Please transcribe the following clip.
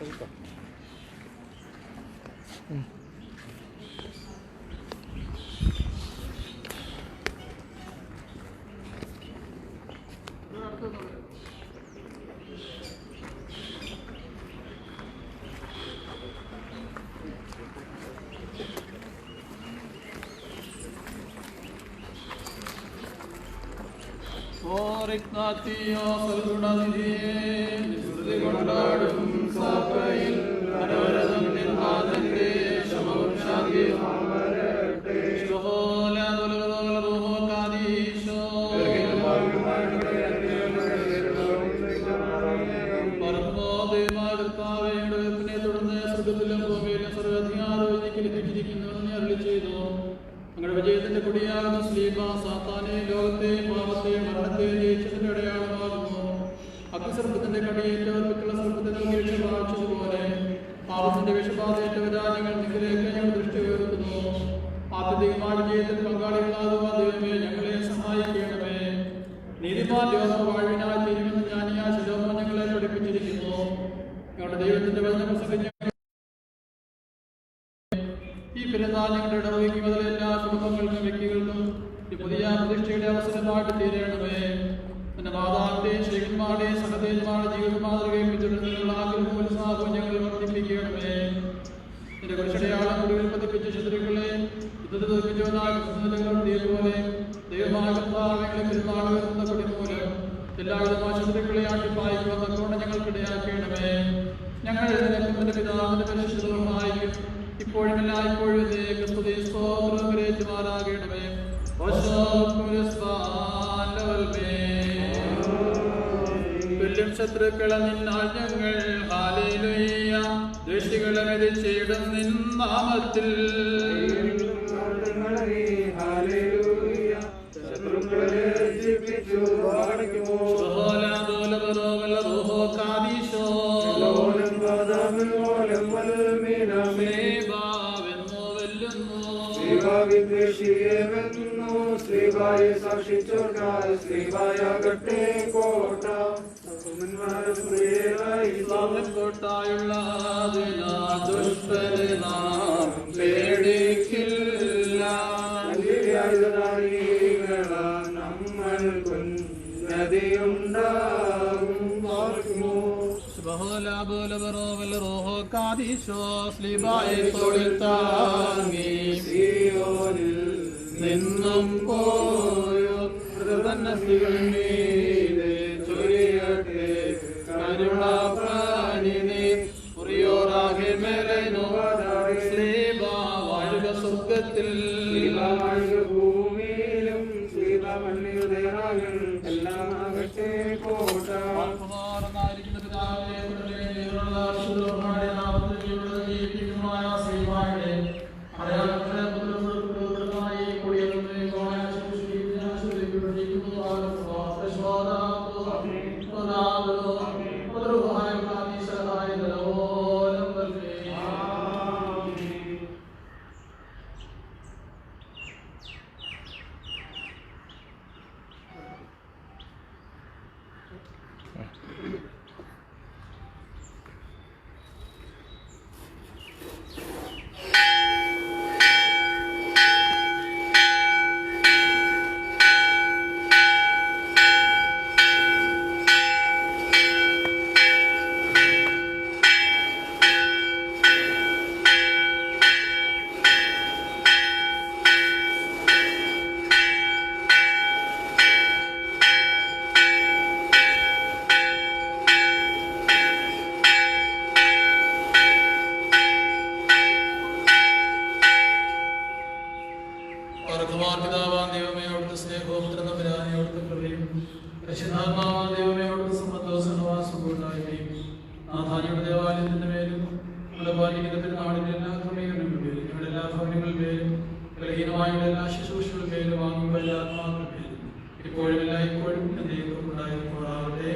여기 있다. 응. കൊണ്ടാടും സഭയിൽ വിജയത്തിന്റെ കൊടിയാകുന്ന സ്ലീബ സാത്താനെ ലോകത്തെയും പാപത്തെയും മരണത്തെയും ജയിച്ചതിന്റെ അടയാളമാകുന്നു അഗ്നിസർപ്പത്തിന്റെ കടിയേറ്റവർക്കുള്ള സർപ്പത്തിന് വിഷബാധിച്ചതുപോലെ പാപത്തിന്റെ വിഷബാധയേറ്റവരാ ഞങ്ങൾ നിങ്ങളിലേക്ക് ഞങ്ങൾ ദൃഷ്ടി ഉയർത്തുന്നു. ആത്യന്തികമായ ദൈവമേ ഞങ്ങളെ സഹായിക്കണമേ. നീതിമാൻ ലോകം വാഴ്വിനായി തീരുമെന്ന് ജ്ഞാനിയാ ശിലോമോ ഞങ്ങളെ പഠിപ്പിച്ചിരിക്കുന്നു. ഞങ്ങളുടെ ദൈവത്തിന്റെ വചന പ്രസംഗം ഈ പെരുന്നാൾ ഞങ്ങളുടെ ഇടവയ്ക്ക് കുടുംബങ്ങൾക്കും വ്യക്തികൾക്കും പുതിയ പ്രതിഷ്ഠയുടെ അവസരമായിട്ട് തീരണമേ. എന്റെ മാതാവിന്റെയും ശ്രീകന്മാരുടെയും സഹതേജമാരുടെ ജീവിത മാതൃകയും പിന്തുടരുന്നതിനുള്ള ആഗ്രഹവും ഉത്സാഹവും ഞങ്ങൾ വർദ്ധിപ്പിക്കണമേ എന്റെ കുറിച്ചടയാളം കുടികൾ പതിപ്പിച്ച ശത്രുക്കളെ യുദ്ധത്തിൽ ദൈവമായ കർത്താവങ്ങളെ പെരുന്നാളുകൾ എന്ന കൊടി മൂലം എല്ലാവിധമായ പിതാവിന്റെ പരിശുദ്ധമായിരിക്കും ഇപ്പോഴും എല്ലായ്പ്പോഴും ഇതിലേക്ക് സ്തുതി സ്തോത്രം കരേറ്റുമാറാകണമേ വെല്ലും ശത്രുക്കളെ നിന്നാൽ ഞങ്ങൾ ഹാലേലുയ്യ ദൃഷ്ടികളെ മെതിച്ചിടും നിൻ നാമത്തിൽ. ശ്രീഭായെ സാക്ഷിച്ചോർക്കായി ശ്രീഭായാകട്ടെ കോട്ട കോട്ടായുള്ള ദുഷ്ടരെ നാം പേടിക്കില്ല നമ്മൾ പാർക്കുമോ റോഹോ കാദീശോ സ്ലിബായെ തോളിൽ താങ്ങി സിയോനിൽ നിന്നും പോയോ ഹൃദനസ്തികൾ മീതെ ചൊരിയട്ടെ. കരുണാപ്രാണി നീ ഉറിയോറാകെ മേലനോ. സ്ലീബ വാഴുക സ്വർഗത്തിൽ. ഭൂമിയിലും ശ്രീഭാവണ്ണിയുടെ എല്ലാം ആകട്ടെ കോട്ട Okay. വർദ്ധമാൻ പിതാവാൻ ദൈവമേ അവിടുത്തെ സ്നേഹവും പുത്രനമ്പരാനെ അവിടുത്തെ കൃപയും പരിശുദ്ധാത്മാവാൻ ദൈവമേ അവിടുത്തെ സമ്മതവും സഹവാസവും ഉണ്ടായിരിക്കും നാഥാനിയുടെ ദേവാലയത്തിന്റെ മേലും നമ്മുടെ പാലിക്കുന്ന പെരുന്നാളിന്റെ എല്ലാ ക്രമീകരണങ്ങളും പേരും ഞങ്ങളുടെ എല്ലാ ഭവനങ്ങളും പേരും ബലഹീനമായ എല്ലാ ശുശ്രൂഷകളുടെ പേരും വാങ്ങുമ്പോൾ എല്ലാ ആത്മാക്കളുടെ പേരും ഇപ്പോഴും എല്ലാ ഇപ്പോഴും എന്നേക്കും ഉണ്ടായിരിക്കുമാറാകട്ടെ.